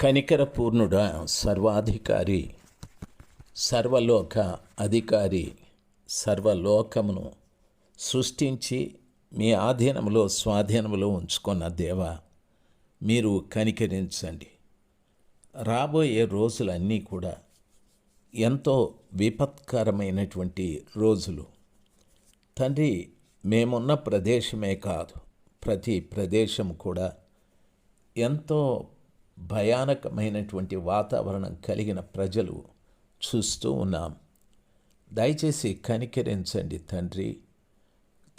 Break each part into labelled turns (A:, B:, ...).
A: కనికరపూర్ణుడ సర్వాధికారి సర్వలోక అధికారి సర్వలోకమును సృష్టించి మీ ఆధీనంలో స్వాధీనంలో ఉంచుకున్న దేవ మీరు కనికరించండి. రాబోయే రోజులన్నీ కూడా ఎంతో విపత్కరమైనటువంటి రోజులు. తండ్రి మేమున్న ప్రదేశమే కాదు ప్రతి ప్రదేశం కూడా ఎంతో భయానకమైనటువంటి వాతావరణం కలిగిన ప్రజలు చూస్తూ ఉన్నాం. దయచేసి కనికరించండి తండ్రి.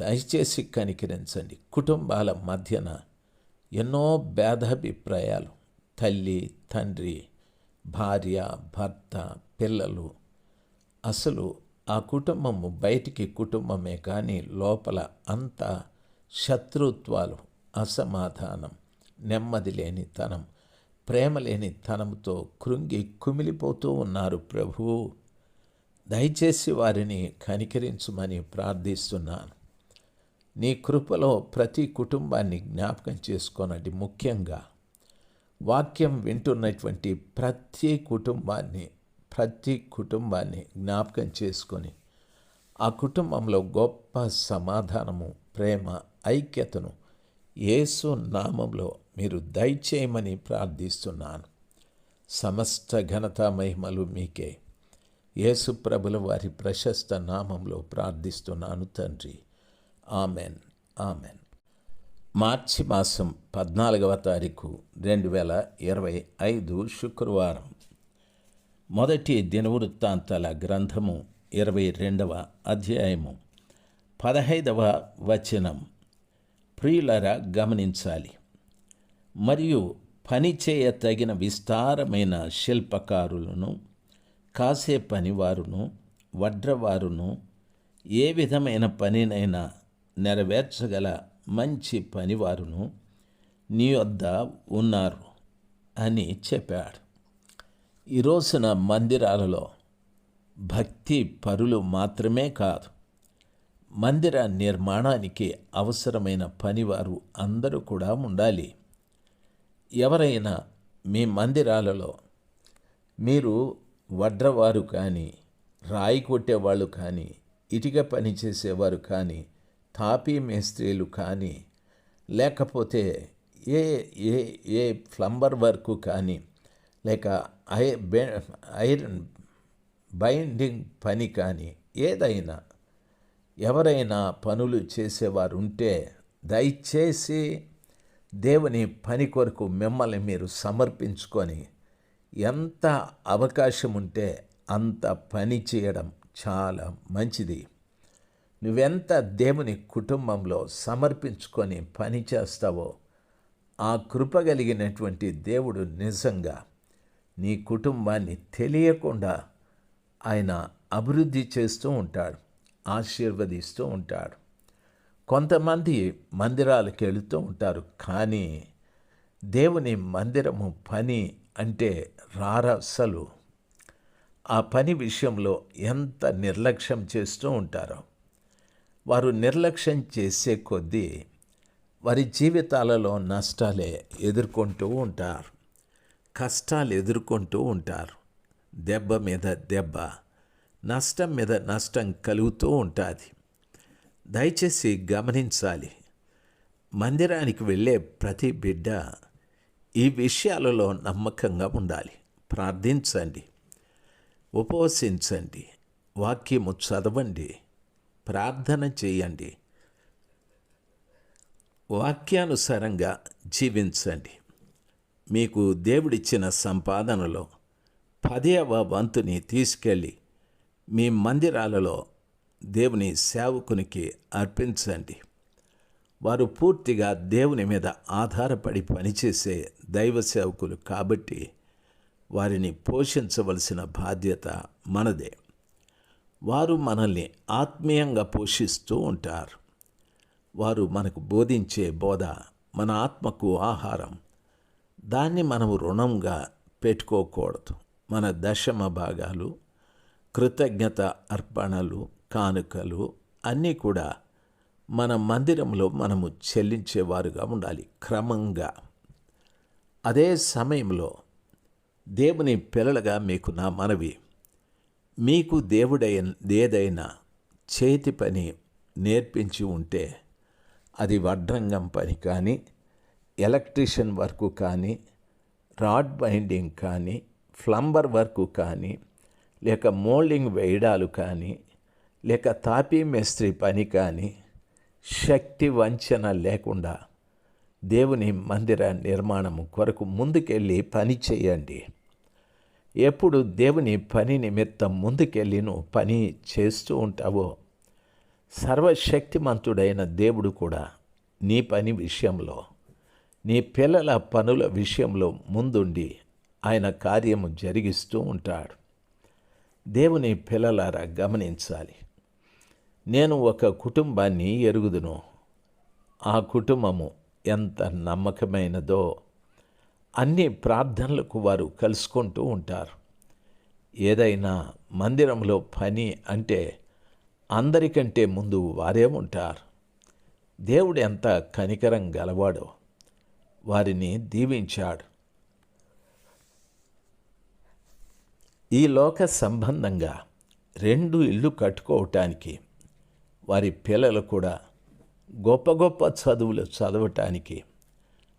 A: దయచేసి కనికరించండి. కుటుంబాల మధ్యన ఎన్నో భేదాభిప్రాయాలు. తల్లి తండ్రి భార్య భర్త పిల్లలు. అసలు ఆ కుటుంబము బయటికి కుటుంబమే కానీ లోపల అంతా శత్రుత్వాలు అసమాధానం నెమ్మది లేనితనం ప్రేమ లేని తనముతో కృంగి కుమిలిపోతూ ఉన్నారు ప్రభు. దయచేసి వారిని కనికరించమని ప్రార్థిస్తున్నాను. నీ కృపలో ప్రతి కుటుంబాన్ని జ్ఞాపకం చేసుకోనండి ముఖ్యంగా. వాక్యం వింటున్నటువంటి ప్రతి కుటుంబాన్ని ప్రతి కుటుంబాన్ని జ్ఞాపకం చేసుకొని ఆ కుటుంబంలో గొప్ప సమాధానము ప్రేమ ఐక్యతను యేసు నామంలో మీరు దయచేయమని ప్రార్థిస్తున్నాను. సమస్త ఘనత మహిమలు మీకే. యేసు ప్రభుల వారి ప్రశస్త నామంలో ప్రార్థిస్తున్నాను తండ్రి. ఆమెన్. ఆమెన్. మార్చి మాసం పద్నాలుగవ తారీఖు రెండు వేల ఇరవై ఐదు శుక్రవారం. మొదటి దినవృత్తాంతాల గ్రంథము ఇరవై రెండవ అధ్యాయము పదహైదవ వచనం. ప్రియులరా గమనించాలి. మరియు పనిచేయ తగిన విస్తారమైన శిల్పకారులను కాసే పనివారును వడ్రవారును ఏ విధమైన పనినైనా నెరవేర్చగల మంచి పనివారును నీ వద్ద ఉన్నారు అని చెప్పాడు. ఈ రోజున మందిరాలలో భక్తి పరులు మాత్రమే కాదు మందిర నిర్మాణానికి అవసరమైన పనివారు అందరూ కూడా ఉండాలి. ఎవరైనా మీ మందిరాలలో మీరు వడ్రవారు కానీ రాయి కొట్టేవాళ్ళు కానీ ఇటుక పని చేసేవారు కానీ తాపీ మేస్త్రీలు కానీ లేకపోతే ఏ ఏ ఏ ప్లంబర్ వర్క్ కానీ లేక ఐ ఐరన్ బైండింగ్ పని కానీ ఏదైనా ఎవరైనా పనులు చేసేవారు ఉంటే దయచేసి దేవుని పని కొరకు మిమ్మల్ని మీరు సమర్పించుకొని ఎంత అవకాశం ఉంటే అంత పని చేయడం చాలా మంచిది. నువ్వెంత దేవుని కుటుంబంలో సమర్పించుకొని పని చేస్తావో ఆ కృప కలిగినటువంటి దేవుడు నిజంగా నీ కుటుంబాన్ని తెలియకుండా ఆయన అభివృద్ధి చేస్తూ ఉంటాడు ఆశీర్వదిస్తూ ఉంటాడు. కొంతమంది మందిరాలకు వెళుతూ ఉంటారు కానీ దేవుని మందిరము పని అంటే రారసలు. ఆ పని విషయంలో ఎంత నిర్లక్ష్యం చేస్తూ ఉంటారో. వారు నిర్లక్ష్యం చేసే కొద్దీ వారి జీవితాలలో నష్టాలే ఎదుర్కొంటూ ఉంటారు కష్టాలు ఎదుర్కొంటూ ఉంటారు. దెబ్బ మీద దెబ్బ నష్టం మీద నష్టం కలుగుతూ ఉంటుంది. దయచేసి గమనించాలి. మందిరానికి వెళ్ళే ప్రతి బిడ్డ ఈ విషయాలలో నమ్మకంగా ఉండాలి. ప్రార్థించండి. ఉపవసించండి. వాక్యము చదవండి. ప్రార్థన చేయండి. వాక్యానుసారంగా జీవించండి. మీకు దేవుడిచ్చిన సంపాదనలో పదేవ వంతుని తీసుకెళ్ళి మీ మందిరాలలో దేవుని సేవకునికి అర్పించండి. వారు పూర్తిగా దేవుని మీద ఆధారపడి పనిచేసే దైవ సేవకులు కాబట్టి వారిని పోషించవలసిన బాధ్యత మనదే. వారు మనల్ని ఆత్మీయంగా పోషిస్తూ ఉంటారు. వారు మనకు బోధించే బోధ మన ఆత్మకు ఆహారం. దాన్ని మనం రుణంగా పెట్టుకోకూడదు. మన దశమ భాగాలు కృతజ్ఞత అర్పణలు కానుకలు అన్నీ కూడా మన మందిరంలో మనము చెల్లించేవారుగా ఉండాలి క్రమంగా. అదే సమయంలో దేవుని పిల్లలుగా మీకు నా మనవి. మీకు దేవుడైన ఏదైనా చేతి పని నేర్పించి ఉంటే అది వడ్రంగం పని కానీ ఎలక్ట్రీషియన్ వర్క్ కానీ రాడ్ బైండింగ్ కానీ ప్లంబర్ వర్క్ కానీ లేక మోల్డింగ్ వేయడాలు కానీ లేక తాపీ మేస్త్రి పని కానీ శక్తి వంచన లేకుండా దేవుని మందిర నిర్మాణం కొరకు ముందుకెళ్ళి పని చేయండి. ఎప్పుడు దేవుని పని నిమిత్తం ముందుకెళ్ళి నువ్వు పని చేస్తూ ఉంటావో సర్వశక్తిమంతుడైన దేవుడు కూడా నీ పని విషయంలో నీ పిల్లల పనుల విషయంలో ముందుండి ఆయన కార్యము జరిగిస్తూ ఉంటాడు. దేవుని పిల్లలారా గమనించాలి. నేను ఒక కుటుంబాన్ని ఎరుగుదును. ఆ కుటుంబము ఎంత నమ్మకమైనదో అన్ని ప్రార్థనలకు వారు కలుసుకుంటూ ఉంటారు. ఏదైనా మందిరంలో పని అంటే అందరికంటే ముందు వారే ఉంటారు. దేవుడు ఎంత కనికరం గలవాడో వారిని దీవించాడు. ఈ లోక సంబంధంగా రెండు ఇల్లు కట్టుకోవటానికి వారి పిల్లలు కూడా గొప్ప గొప్ప చదువులు చదవటానికి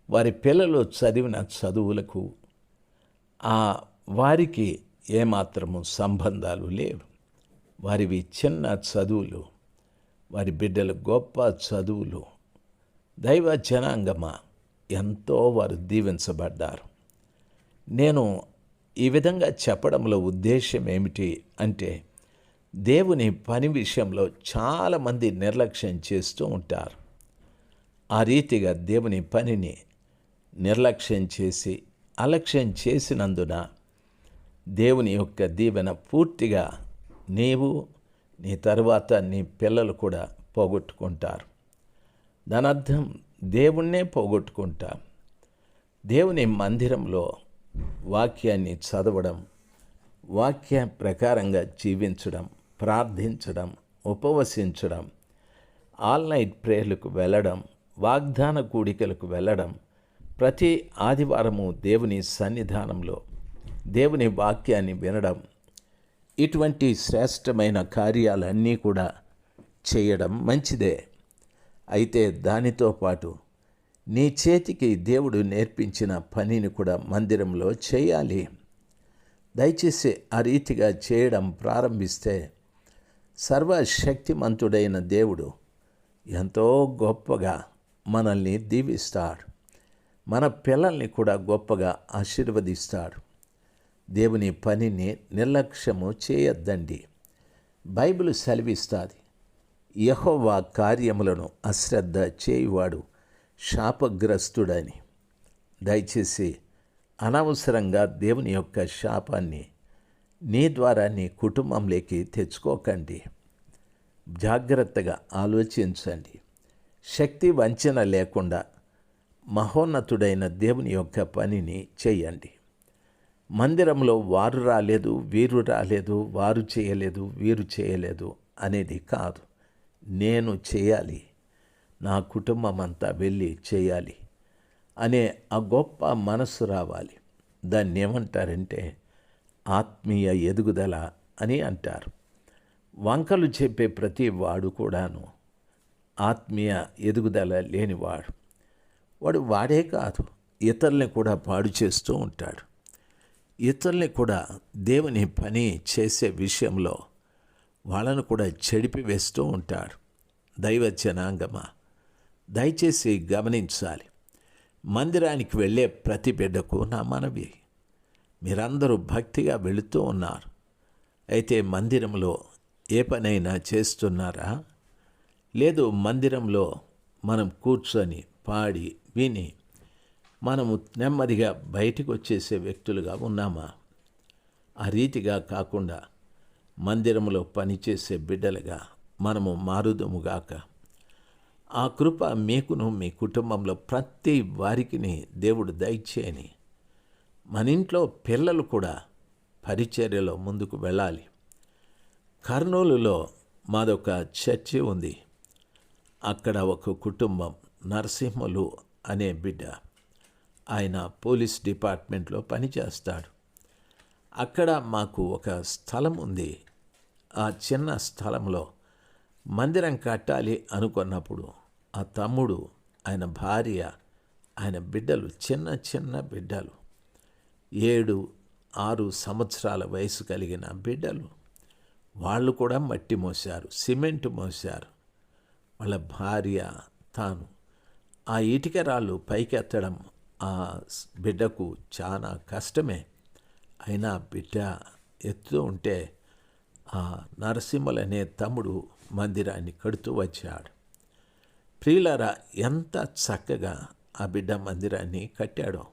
A: వారి పిల్లలు చదివిన చదువులకు ఆ వారికి ఏమాత్రము సంబంధాలు లేవు. వారివి చిన్న చదువులు వారి బిడ్డలు గొప్ప చదువులు. దైవ జనాంగమా ఎంతో వారు దీవించబడ్డారు. నేను ఈ విధంగా చెప్పడంలో ఉద్దేశం ఏమిటి అంటే దేవుని పని విషయంలో చాలామంది నిర్లక్ష్యం చేస్తూ ఉంటారు. ఆ రీతిగా దేవుని పనిని నిర్లక్ష్యం చేసి అలక్ష్యం చేసినందున దేవుని యొక్క దీవెన పూర్తిగా నీవు నీ తరువాత నీ పిల్లలు కూడా పోగొట్టుకుంటారు. దాని అర్థం దేవుణ్ణే పోగొట్టుకుంటా దేవుని మందిరంలో వాక్యాన్ని చదవడం వాక్య ప్రకారంగా జీవించడం ప్రార్థించడం ఉపవసించడం ఆల్ నైట్ ప్రేయర్లకు వెళ్ళడం వాగ్దాన కూడికలకు వెళ్ళడం ప్రతి ఆదివారము దేవుని సన్నిధానంలో దేవుని వాక్యాన్ని వినడం ఇటువంటి శ్రేష్టమైన కార్యాలన్నీ కూడా చేయడం మంచిదే. అయితే దానితో పాటు నీ చేతికి దేవుడు నేర్పించిన పనిని కూడా మందిరంలో చేయాలి. దయచేసి ఆ రీతిగా చేయడం ప్రారంభిస్తే సర్వశక్తిమంతుడైన దేవుడు ఎంతో గొప్పగా మనల్ని దీవిస్తాడు. మన పిల్లల్ని కూడా గొప్పగా ఆశీర్వదిస్తాడు. దేవుని పనిని నిర్లక్ష్యము చేయొద్దండి. బైబిల్ సెలవిస్తుంది యహోవా కార్యములను అశ్రద్ధ చేయువాడు శాపగ్రస్తుడని. దయచేసి అనవసరంగా దేవుని యొక్క శాపాన్ని నీ ద్వారా నీ కుటుంబంలోకి తెచ్చుకోకండి. జాగ్రత్తగా ఆలోచించండి. శక్తి వంచన లేకుండా మహోన్నతుడైన దేవుని యొక్క పనిని చేయండి. మందిరంలో వారు రాలేదు వీరు రాలేదు వారు చేయలేదు వీరు చేయలేదు అనేది కాదు. నేను చేయాలి. నా కుటుంబం అంతా వెళ్ళి చేయాలి అనే ఆ గొప్ప మనస్సు రావాలి. దాన్ని ఏమంటారంటే ఆత్మీయ ఎదుగుదల అని అంటారు. వంకలు చెప్పే ప్రతి వాడు కూడాను ఆత్మీయ ఎదుగుదల లేనివాడు. వాడు వాడే కాదు ఇతరుల్ని కూడా పాడు చేస్తూ ఉంటాడు. ఇతరుల్ని కూడా దేవుని పని చేసే విషయంలో వాళ్ళను కూడా చెడిపి వేస్తూ ఉంటాడు. దైవ జనాంగమా దయచేసి గమనించాలి. మందిరానికి వెళ్ళే ప్రతి బిడ్డకు నా మనవి. మీరందరూ భక్తిగా వెళుతూ ఉన్నారు. అయితే మందిరంలో ఏ పనైనా చేస్తున్నారా? లేదు మందిరంలో మనం కూర్చొని పాడి విని మనము నెమ్మదిగా బయటికి వచ్చేసే వ్యక్తులుగా ఉన్నామా? ఆ రీతిగా కాకుండా మందిరంలో పనిచేసే బిడ్డలుగా మనము మారుదముగాక ఆ కృప మీకును మీ కుటుంబంలో ప్రతి వారికిని దేవుడు దయచేయని మన ఇంట్లో పిల్లలు కూడా పరిచర్యలో ముందుకు వెళ్ళాలి. కర్నూలులో మాదొక చర్చి ఉంది. అక్కడ ఒక కుటుంబం నరసింహలు అనే బిడ్డ. ఆయన పోలీస్ డిపార్ట్మెంట్లో పనిచేస్తాడు. అక్కడ మాకు ఒక స్థలం ఉంది. ఆ చిన్న స్థలంలో మందిరం కట్టాలి అనుకున్నప్పుడు ఆ తమ్ముడు ఆయన భార్య ఆయన బిడ్డలు చిన్న చిన్న బిడ్డలు ఏడు ఆరు సంవత్సరాల వయసు కలిగిన బిడ్డలు. వాళ్ళు కూడా మట్టి మోశారు సిమెంట్ మోశారు. వాళ్ళ భార్య తాను ఆ ఇటుక రాళ్ళు పైకెత్తడం ఆ బిడ్డకు చాలా కష్టమే. అయినా బిడ్డ ఎత్తుతూ ఉంటే ఆ నరసింహులు అనే తమ్ముడు మందిరాన్ని కడుతూ వచ్చాడు. ప్రియులరా ఎంత చక్కగా ఆ బిడ్డ మందిరాన్ని కట్టాడో.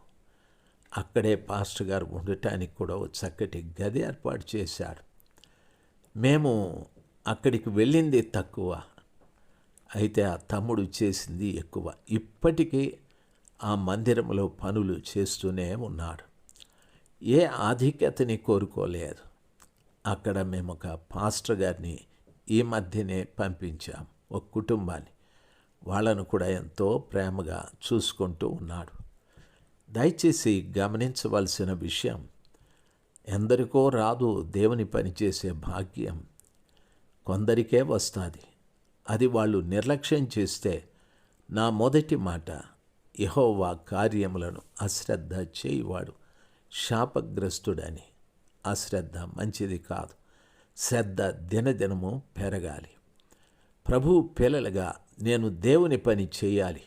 A: అక్కడే పాస్టర్ గారు ఉండటానికి కూడా ఒక చక్కటి గది ఏర్పాటు చేశాడు మేము అక్కడికి వెళ్ళింది తక్కువ. అయితే ఆ తమ్ముడు చేసింది ఎక్కువ. ఇప్పటికీ ఆ మందిరంలో పనులు చేస్తూనే ఉన్నాడు. ఏ ఆధిక్యతని కోరుకోలేదు. అక్కడ మేము ఒక పాస్టర్ గారిని ఈ మధ్యనే పంపించాం. ఒక కుటుంబాన్ని. వాళ్ళను కూడా ఎంతో ప్రేమగా చూసుకుంటూ ఉన్నాడు. దయచేసి గమనించవలసిన విషయం ఎందరికో రాదు దేవుని పనిచేసే భాగ్యం. కొందరికే వస్తుంది. అది వాళ్ళు నిర్లక్ష్యం చేస్తే నా మొదటి మాట యహోవా కార్యములను అశ్రద్ధ చేయువాడు శాపగ్రస్తుడని. అశ్రద్ధ మంచిది కాదు. శ్రద్ధ దినదినము పెరగాలి. ప్రభు పిల్లలుగా నేను దేవుని పని చేయాలి.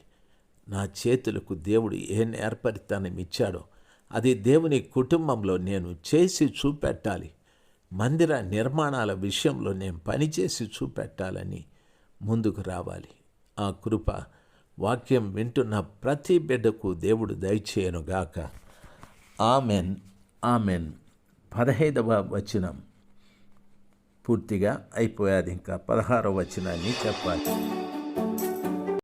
A: నా చేతులకు దేవుడు ఏ నేర్పరితనం ఇచ్చాడో అది దేవుని కుటుంబంలో నేను చేసి చూపెట్టాలి. మందిర నిర్మాణాల విషయంలో నేను పనిచేసి చూపెట్టాలని ముందుకు రావాలి. ఆ కృప వాక్యం వింటున్న ప్రతి బిడ్డకు దేవుడు దయచేయనుగాక ఆమెన్. ఆమెన్. పదహైదవ వచనం పూర్తిగా అయిపోయాది. ఇంకా పదహారవ వచనాన్ని చెప్పాలి.